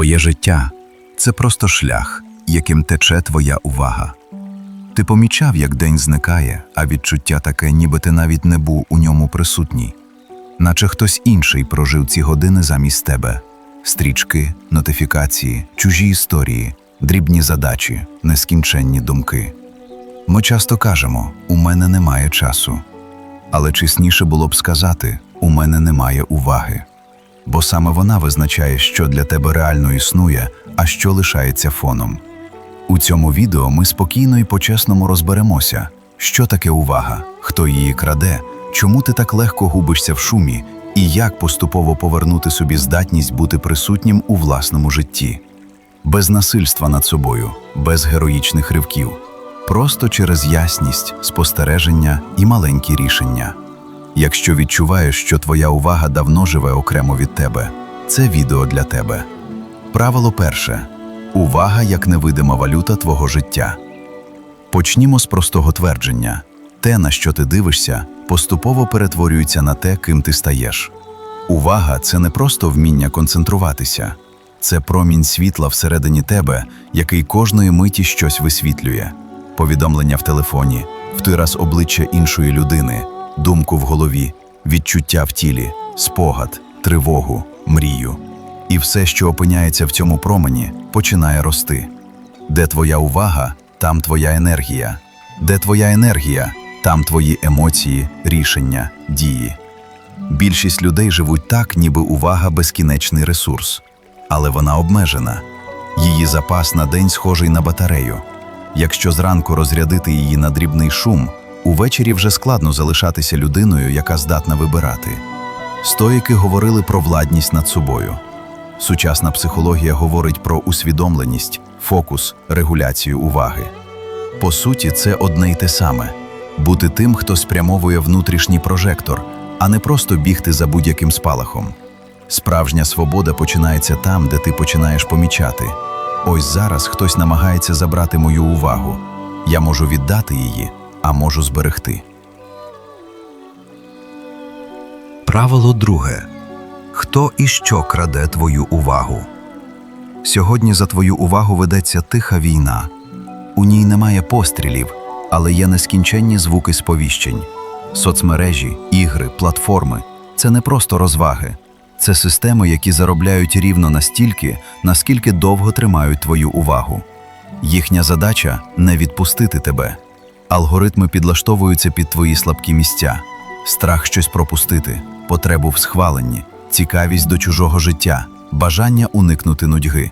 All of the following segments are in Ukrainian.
Твоє життя це просто шлях, яким тече твоя увага. Ти помічав, як день зникає, а відчуття таке, ніби ти навіть не був у ньому присутній, наче хтось інший прожив ці години замість тебе. Стрічки, нотифікації, чужі історії, дрібні задачі, нескінченні думки. Ми часто кажемо: у мене немає часу. Але чесніше було б сказати: у мене немає уваги. Бо саме вона визначає, що для тебе реально існує, а що лишається фоном. У цьому відео ми спокійно і по-чесному розберемося, що таке увага, хто її краде, чому ти так легко губишся в шумі, і як поступово повернути собі здатність бути присутнім у власному житті. Без насильства над собою, без героїчних ривків, просто через ясність, спостереження і маленькі рішення. Якщо відчуваєш, що твоя увага давно живе окремо від тебе, це відео для тебе. Правило перше увага як невидима валюта твого життя. Почнімо з простого твердження: те, на що ти дивишся, поступово перетворюється на те, ким ти стаєш. Увага це не просто вміння концентруватися, це промінь світла всередині тебе, який кожної миті щось висвітлює. Повідомлення в телефоні, втираз обличчя іншої людини, думку в голові, відчуття в тілі, спогад, тривогу, мрію. І все, що опиняється в цьому промені, починає рости. Де твоя увага, там твоя енергія. Де твоя енергія, там твої емоції, рішення, дії. Більшість людей живуть так, ніби увага безкінечний ресурс, але вона обмежена. Її запас на день схожий на батарею. Якщо зранку розрядити її на дрібний шум, увечері вже складно залишатися людиною, яка здатна вибирати. Стоїки говорили про владність над собою. Сучасна психологія говорить про усвідомленість, фокус, регуляцію уваги. По суті, це одне й те саме бути тим, хто спрямовує внутрішній прожектор, а не просто бігти за будь-яким спалахом. Справжня свобода починається там, де ти починаєш помічати. Ось зараз хтось намагається забрати мою увагу. Я можу віддати її, а можу зберегти. Правило друге. Хто і що краде твою увагу? Сьогодні за твою увагу ведеться тиха війна. У ній немає пострілів, але є нескінченні звуки сповіщень. Соцмережі, ігри, платформи це не просто розваги, це системи, які заробляють рівно настільки, наскільки довго тримають твою увагу. Їхня задача не відпустити тебе. Алгоритми підлаштовуються під твої слабкі місця, страх щось пропустити, потребу в схваленні, цікавість до чужого життя, бажання уникнути нудьги.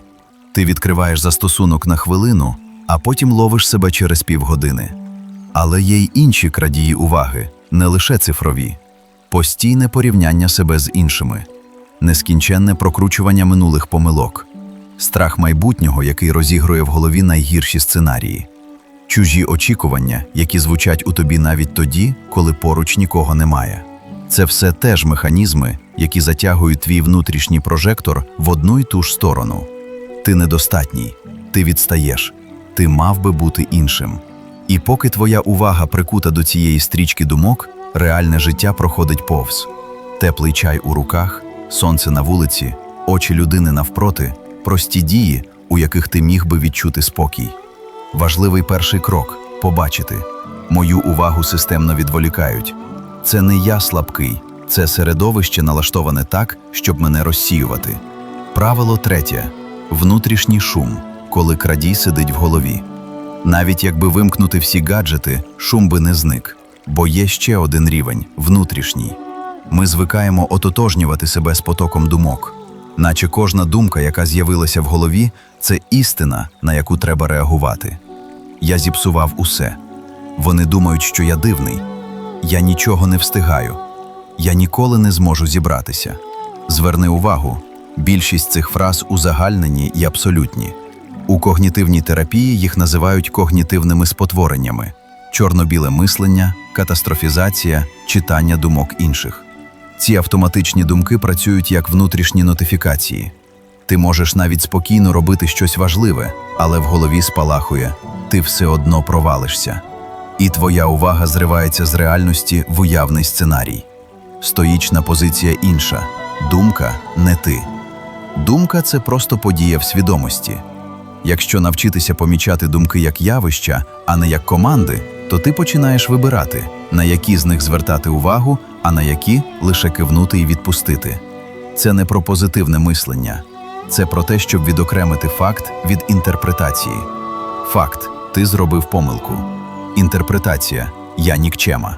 Ти відкриваєш застосунок на хвилину, а потім ловиш себе через півгодини. Але є й інші крадії уваги, не лише цифрові, постійне порівняння себе з іншими, нескінченне прокручування минулих помилок, страх майбутнього, який розігрує в голові найгірші сценарії, чужі очікування, які звучать у тобі навіть тоді, коли поруч нікого немає. Це все теж механізми, які затягують твій внутрішній прожектор в одну й ту ж сторону. Ти недостатній, ти відстаєш, ти мав би бути іншим. І поки твоя увага прикута до цієї стрічки думок, реальне життя проходить повз. Теплий чай у руках, сонце на вулиці, очі людини навпроти, прості дії, у яких ти міг би відчути спокій. Важливий перший крок побачити. Мою увагу системно відволікають. Це не я слабкий, це середовище налаштоване так, щоб мене розсіювати. Правило третє внутрішній шум, коли крадій сидить в голові. Навіть якби вимкнути всі гаджети, шум би не зник, бо є ще один рівень внутрішній. Ми звикаємо ототожнювати себе з потоком думок, наче кожна думка, яка з'явилася в голові, це істина, на яку треба реагувати. Я зіпсував усе. Вони думають, що я дивний. Я нічого не встигаю. Я ніколи не зможу зібратися. Зверни увагу, більшість цих фраз узагальнені і абсолютні. У когнітивній терапії їх називають когнітивними спотвореннями: чорно-біле мислення, катастрофізація, читання думок інших. Ці автоматичні думки працюють як внутрішні нотифікації. Ти можеш навіть спокійно робити щось важливе, але в голові спалахує, ти все одно провалишся. І твоя увага зривається з реальності в уявний сценарій. Стоїчна позиція інша, думка не ти. Думка це просто подія в свідомості. Якщо навчитися помічати думки як явища, а не як команди, то ти починаєш вибирати, на які з них звертати увагу, а на які лише кивнути і відпустити. Це не про позитивне мислення, це про те, щоб відокремити факт від інтерпретації. Факт ти зробив помилку. Інтерпретація я нікчема.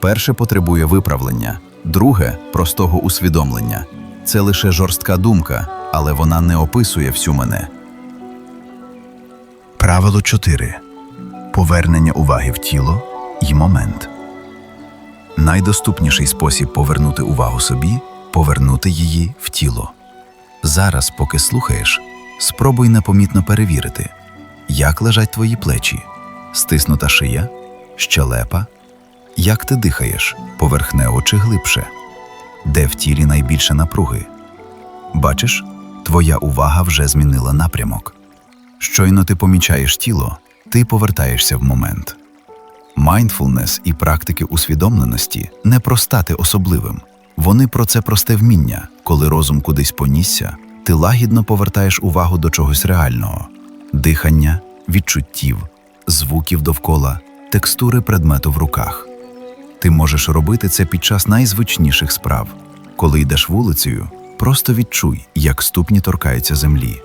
Перше потребує виправлення, друге простого усвідомлення. Це лише жорстка думка, але вона не описує всю мене. Правило 4. Повернення уваги в тіло і момент. Найдоступніший спосіб повернути увагу собі повернути її в тіло. Зараз, поки слухаєш, спробуй непомітно перевірити, як лежать твої плечі, стиснута шия, щелепа, як ти дихаєш, поверхнево чи глибше, де в тілі найбільше напруги. Бачиш, твоя увага вже змінила напрямок. Щойно ти помічаєш тіло, ти повертаєшся в момент. Майндфулнес і практики усвідомленості не про стати особливим. Вони про це просте вміння, коли розум кудись понісся, ти лагідно повертаєш увагу до чогось реального дихання, відчуттів, звуків довкола, текстури предмету в руках. Ти можеш робити це під час найзвичніших справ. Коли йдеш вулицею, просто відчуй, як ступні торкаються землі.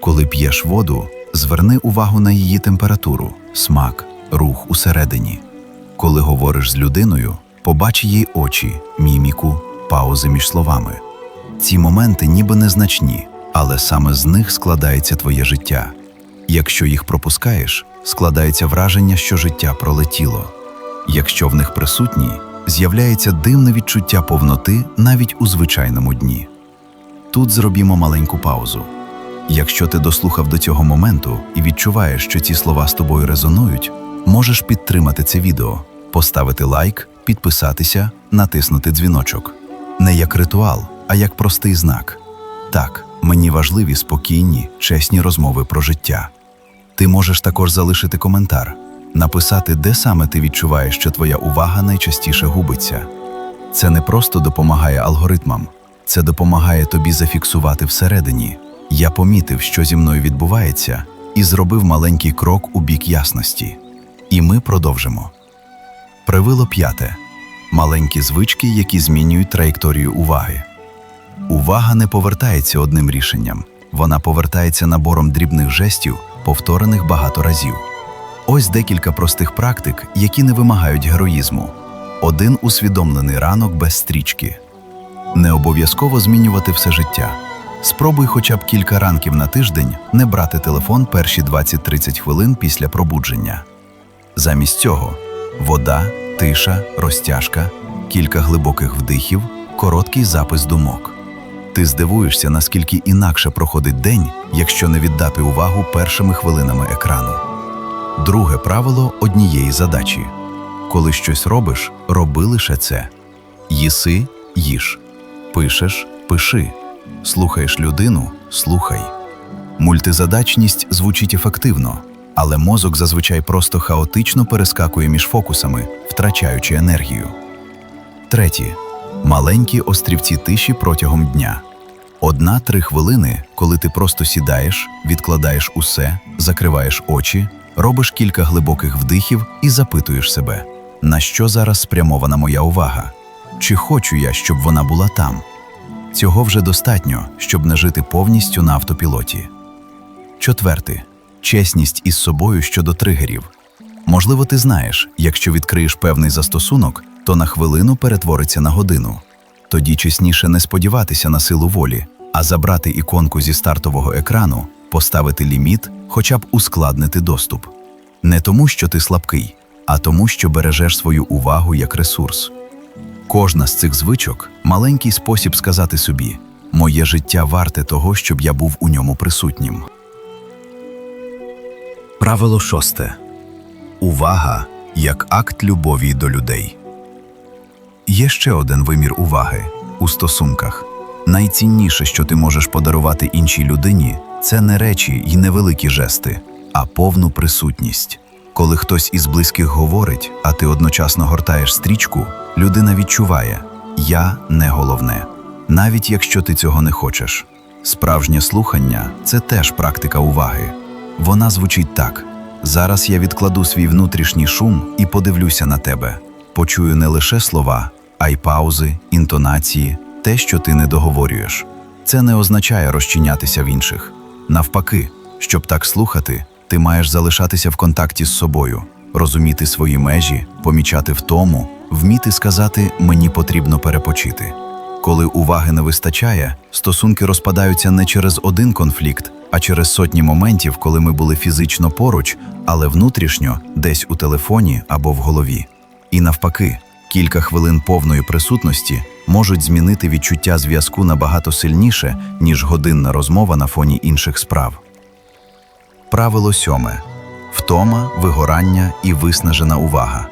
Коли п'єш воду, зверни увагу на її температуру, смак, рух усередині. Коли говориш з людиною, побач її очі, міміку, паузи між словами. Ці моменти ніби незначні, але саме з них складається твоє життя. Якщо їх пропускаєш, складається враження, що життя пролетіло. Якщо в них присутні, з'являється дивне відчуття повноти навіть у звичайному дні. Тут зробімо маленьку паузу. Якщо ти дослухав до цього моменту і відчуваєш, що ці слова з тобою резонують, можеш підтримати це відео, поставити лайк, підписатися, натиснути дзвіночок. Не як ритуал, а як простий знак. Так, мені важливі спокійні, чесні розмови про життя. Ти можеш також залишити коментар, написати, де саме ти відчуваєш, що твоя увага найчастіше губиться. Це не просто допомагає алгоритмам, це допомагає тобі зафіксувати всередині. Я помітив, що зі мною відбувається, і зробив маленький крок у бік ясності. І ми продовжимо. Правило п'яте маленькі звички, які змінюють траєкторію уваги. Увага не повертається одним рішенням, вона повертається набором дрібних жестів, повторених багато разів. Ось декілька простих практик, які не вимагають героїзму. Один усвідомлений ранок без стрічки. Не обов'язково змінювати все життя. Спробуй хоча б кілька ранків на тиждень не брати телефон перші 20-30 хвилин після пробудження. Замість цього вода, тиша, розтяжка, кілька глибоких вдихів, короткий запис думок. Ти здивуєшся, наскільки інакше проходить день, якщо не віддати увагу першими хвилинами екрану. Друге правило однієї задачі: коли щось робиш, роби лише це. Їси їж, пишеш пиши, слухаєш людину слухай. Мультизадачність звучить ефективно, але мозок зазвичай просто хаотично перескакує між фокусами, втрачаючи енергію. Третє. Маленькі острівці тиші протягом дня. Одна-три хвилини, коли ти просто сідаєш, відкладаєш усе, закриваєш очі, робиш кілька глибоких вдихів і запитуєш себе, на що зараз спрямована моя увага? Чи хочу я, щоб вона була там? Цього вже достатньо, щоб не жити повністю на автопілоті. Четверте. Чесність із собою щодо тригерів. Можливо, ти знаєш, якщо відкриєш певний застосунок, то на хвилину перетвориться на годину. Тоді чесніше не сподіватися на силу волі, а забрати іконку зі стартового екрану, поставити ліміт, хоча б ускладнити доступ. Не тому, що ти слабкий, а тому, що бережеш свою увагу як ресурс. Кожна з цих звичок маленький спосіб сказати собі: моє життя варте того, щоб я був у ньому присутнім. Правило шосте. Увага як акт любові до людей. Є ще один вимір уваги у стосунках. Найцінніше, що ти можеш подарувати іншій людині, це не речі й невеликі жести, а повну присутність. Коли хтось із близьких говорить, а ти одночасно гортаєш стрічку, людина відчуває я не головне, навіть якщо ти цього не хочеш. Справжнє слухання це теж практика уваги. Вона звучить так: зараз я відкладу свій внутрішній шум і подивлюся на тебе. Почую не лише слова, а й паузи, інтонації, те, що ти не договорюєш. Це не означає розчинятися в інших. Навпаки, щоб так слухати, ти маєш залишатися в контакті з собою, розуміти свої межі, помічати втому, вміти сказати мені потрібно перепочити. Коли уваги не вистачає, стосунки розпадаються не через один конфлікт, а через сотні моментів, коли ми були фізично поруч, але внутрішньо, десь у телефоні або в голові. І навпаки, кілька хвилин повної присутності можуть змінити відчуття зв'язку набагато сильніше, ніж годинна розмова на фоні інших справ. Правило сьоме втома, вигорання і виснажена увага.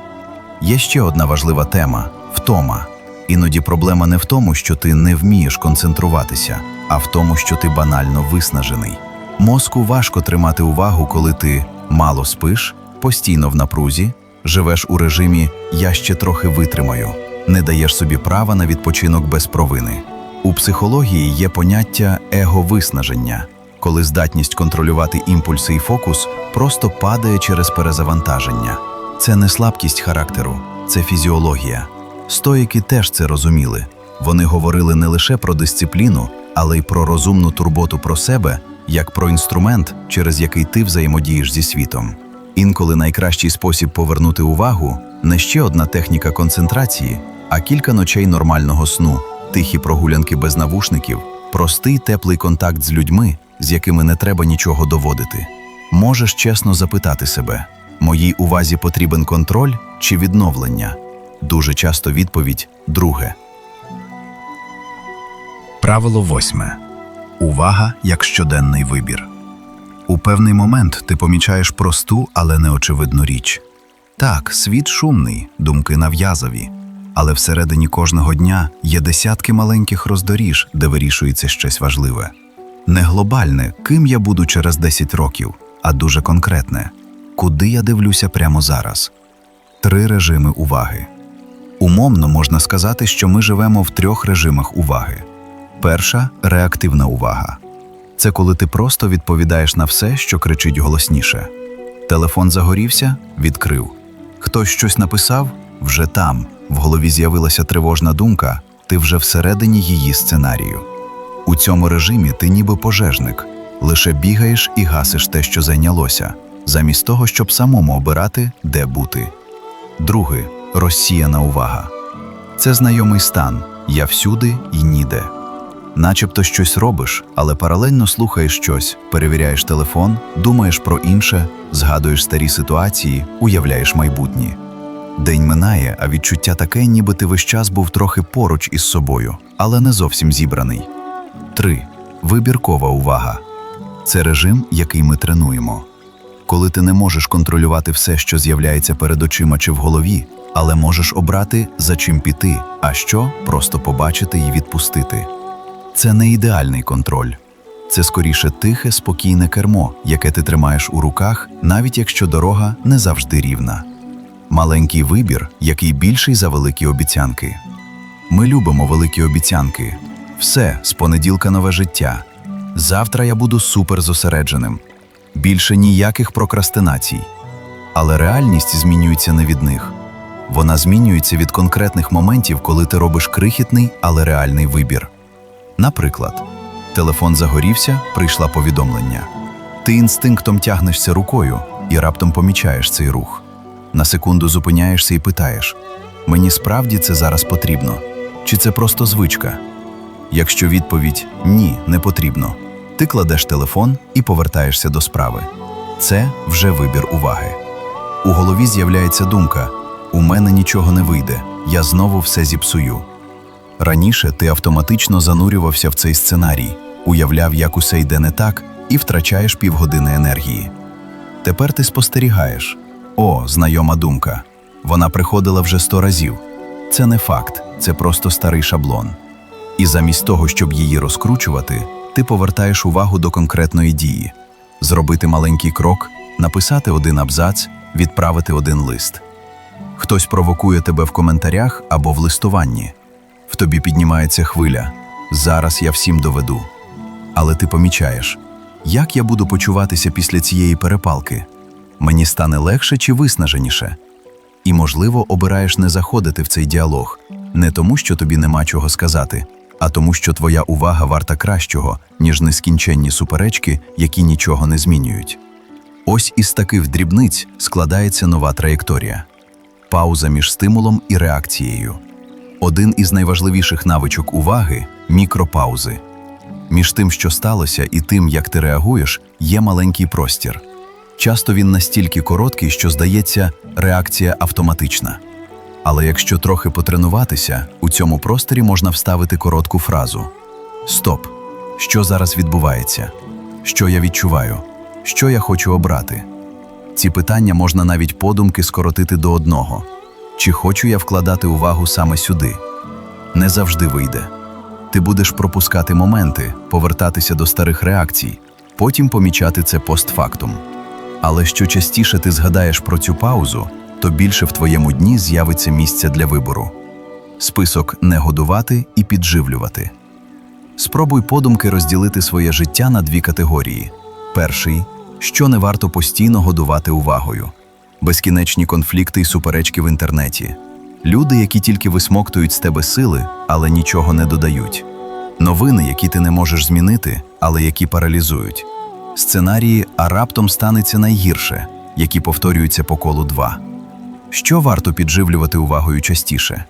Є ще одна важлива тема втома. Іноді проблема не в тому, що ти не вмієш концентруватися, а в тому, що ти банально виснажений. Мозку важко тримати увагу, коли ти мало спиш, постійно в напрузі, живеш у режимі Я ще трохи витримаю, не даєш собі права на відпочинок без провини. У психології є поняття его-виснаження, коли здатність контролювати імпульси і фокус просто падає через перезавантаження. Це не слабкість характеру, це фізіологія. Стоїки теж це розуміли. Вони говорили не лише про дисципліну, але й про розумну турботу про себе, як про інструмент, через який ти взаємодієш зі світом. Інколи найкращий спосіб повернути увагу не ще одна техніка концентрації, а кілька ночей нормального сну, тихі прогулянки без навушників, простий теплий контакт з людьми, з якими не треба нічого доводити. Можеш чесно запитати себе: моїй увазі потрібен контроль чи відновлення? Дуже часто відповідь друге. Правило восьме. Увага як щоденний вибір. У певний момент ти помічаєш просту, але неочевидну річ. Так, світ шумний, думки нав'язові, але всередині кожного дня є десятки маленьких роздоріж, де вирішується щось важливе. Не глобальне, ким я буду через 10 років, а дуже конкретне куди я дивлюся прямо зараз. Три режими уваги. Умовно можна сказати, що ми живемо в трьох режимах уваги. Перша реактивна увага. Це коли ти просто відповідаєш на все, що кричить голосніше. Телефон загорівся, відкрив. Хтось щось написав вже там. В голові з'явилася тривожна думка, ти вже всередині її сценарію. У цьому режимі ти ніби пожежник, лише бігаєш і гасиш те, що зайнялося, замість того, щоб самому обирати, де бути. Другий розсіяна увага. Це знайомий стан я всюди і ніде. Начебто щось робиш, але паралельно слухаєш щось, перевіряєш телефон, думаєш про інше, згадуєш старі ситуації, уявляєш майбутнє. День минає, а відчуття таке, ніби ти весь час був трохи поруч із собою, але не зовсім зібраний. 3. Вибіркова увага. Це режим, який ми тренуємо. Коли ти не можеш контролювати все, що з'являється перед очима чи в голові, але можеш обрати, за чим піти, а що просто побачити і відпустити. Це не ідеальний контроль. Це скоріше тихе, спокійне кермо, яке ти тримаєш у руках, навіть якщо дорога не завжди рівна. Маленький вибір, який більший за великі обіцянки. Ми любимо великі обіцянки. Все, з понеділка нове життя. Завтра я буду супер зосередженим. Більше ніяких прокрастинацій. Але реальність змінюється не від них. Вона змінюється від конкретних моментів, коли ти робиш крихітний, але реальний вибір. Наприклад, телефон загорівся, прийшла повідомлення. Ти інстинктом тягнешся рукою і раптом помічаєш цей рух. На секунду зупиняєшся і питаєш: мені справді це зараз потрібно? Чи це просто звичка? Якщо відповідь ні, не потрібно, ти кладеш телефон і повертаєшся до справи. Це вже вибір уваги. У голові з'являється думка: у мене нічого не вийде, я знову все зіпсую. Раніше ти автоматично занурювався в цей сценарій, уявляв, як усе йде не так, і втрачаєш півгодини енергії. Тепер ти спостерігаєш. О, знайома думка. Вона приходила вже сто разів. Це не факт, це просто старий шаблон. І замість того, щоб її розкручувати, ти повертаєш увагу до конкретної дії: зробити маленький крок, написати один абзац, відправити один лист. Хтось провокує тебе в коментарях або в листуванні. В тобі піднімається хвиля. Зараз я всім доведу. Але ти помічаєш, як я буду почуватися після цієї перепалки? Мені стане легше чи виснаженіше? І, можливо, обираєш не заходити в цей діалог не тому, що тобі нема чого сказати, а тому, що твоя увага варта кращого, ніж нескінченні суперечки, які нічого не змінюють. Ось із таких дрібниць складається нова траєкторія пауза між стимулом і реакцією. Один із найважливіших навичок уваги мікропаузи. Між тим, що сталося, і тим, як ти реагуєш, є маленький простір. Часто він настільки короткий, що здається, реакція автоматична. Але якщо трохи потренуватися, у цьому просторі можна вставити коротку фразу: Стоп! Що зараз відбувається? Що я відчуваю? Що я хочу обрати? Ці питання можна навіть подумки скоротити до одного: чи хочу я вкладати увагу саме сюди? Не завжди вийде. Ти будеш пропускати моменти, повертатися до старих реакцій, потім помічати це постфактум. Але що частіше ти згадаєш про цю паузу, то більше в твоєму дні з'явиться місця для вибору. Список не годувати і підживлювати. Спробуй подумки розділити своє життя на дві категорії: перший що не варто постійно годувати увагою, безкінечні конфлікти і суперечки в інтернеті, люди, які тільки висмоктують з тебе сили, але нічого не додають, новини, які ти не можеш змінити, але які паралізують, сценарії, а раптом станеться найгірше, які повторюються по колу два. Що варто підживлювати увагою частіше?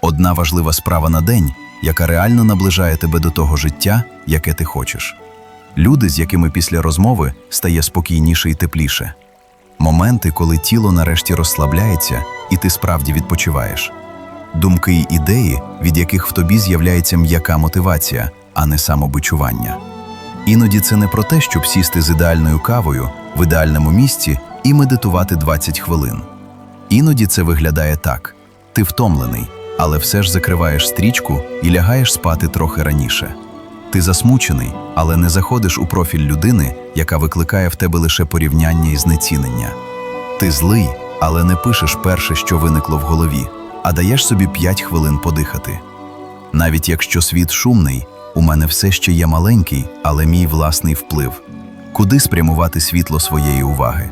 Одна важлива справа на день, яка реально наближає тебе до того життя, яке ти хочеш. Люди, з якими після розмови стає спокійніше і тепліше. Моменти, коли тіло нарешті розслабляється, і ти справді відпочиваєш. Думки й ідеї, від яких в тобі з'являється м'яка мотивація, а не самобичування. Іноді це не про те, щоб сісти з ідеальною кавою в ідеальному місці і медитувати 20 хвилин. Іноді це виглядає так: ти втомлений, але все ж закриваєш стрічку і лягаєш спати трохи раніше. Ти засмучений, але не заходиш у профіль людини, яка викликає в тебе лише порівняння і знецінення. Ти злий, але не пишеш перше, що виникло в голові, а даєш собі 5 хвилин подихати. Навіть якщо світ шумний, у мене все ще є маленький, але мій власний вплив. Куди спрямувати світло своєї уваги?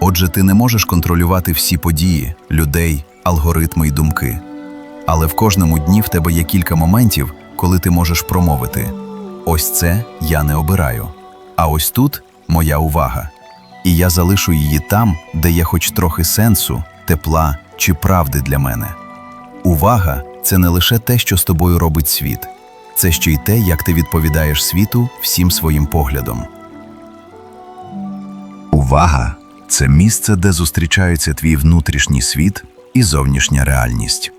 Отже, ти не можеш контролювати всі події, людей, алгоритми й думки. Але в кожному дні в тебе є кілька моментів, коли ти можеш промовити: ось це я не обираю, а ось тут моя увага. І я залишу її там, де є хоч трохи сенсу, тепла чи правди для мене. Увага це не лише те, що з тобою робить світ, це ще й те, як ти відповідаєш світу всім своїм поглядом. Увага це місце, де зустрічаються твій внутрішній світ і зовнішня реальність.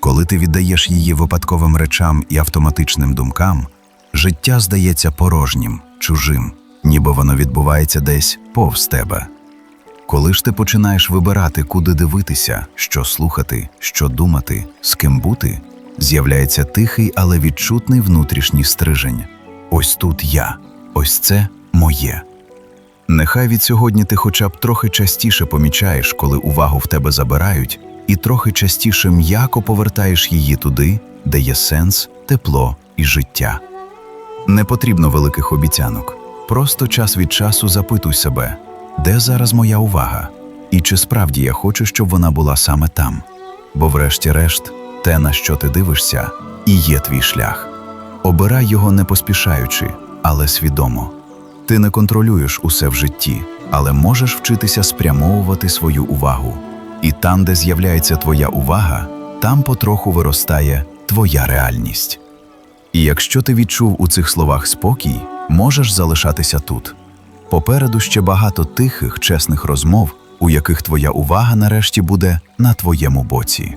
Коли ти віддаєш її випадковим речам і автоматичним думкам, життя здається порожнім, чужим, ніби воно відбувається десь повз тебе. Коли ж ти починаєш вибирати, куди дивитися, що слухати, що думати, з ким бути, з'являється тихий, але відчутний внутрішній стрижень. Ось тут я, ось це моє. Нехай від сьогодні ти хоча б трохи частіше помічаєш, коли увагу в тебе забирають, і трохи частіше м'яко повертаєш її туди, де є сенс, тепло і життя. Не потрібно великих обіцянок. Просто час від часу запитуй себе, де зараз моя увага, і чи справді я хочу, щоб вона була саме там. Бо, врешті-решт, те, на що ти дивишся, і є твій шлях. Обирай його не поспішаючи, але свідомо. Ти не контролюєш усе в житті, але можеш вчитися спрямовувати свою увагу. І там, де з'являється твоя увага, там потроху виростає твоя реальність. І якщо ти відчув у цих словах спокій, можеш залишатися тут. Попереду ще багато тихих, чесних розмов, у яких твоя увага нарешті буде на твоєму боці.